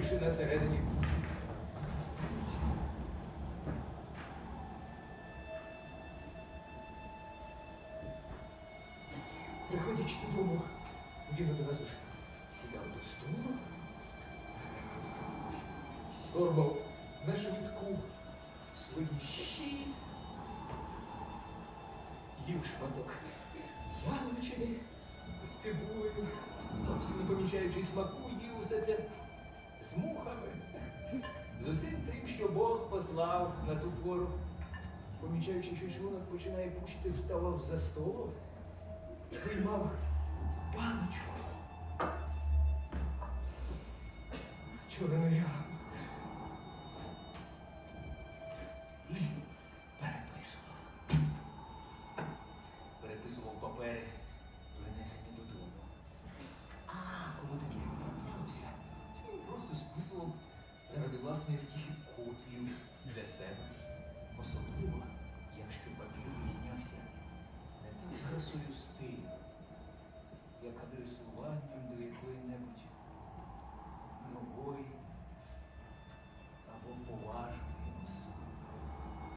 Скоріше на середині. Приходячи додому, він одразу ж сідав до столу, сьорбав на швидку свої щі, їв шматок яловичини з цибулею, зовсім не помічаючи смаку, їв усе це з мухами. З усім тим, що Бог послав на ту пору. Помічаючи, що шлунок починає пущити, вставав за столу, виймав баночку з чорною і переписував. Переписував папери, заради власної втіхи копію для себе. Особливо, якщо папір вирізнявся не так красою стилю,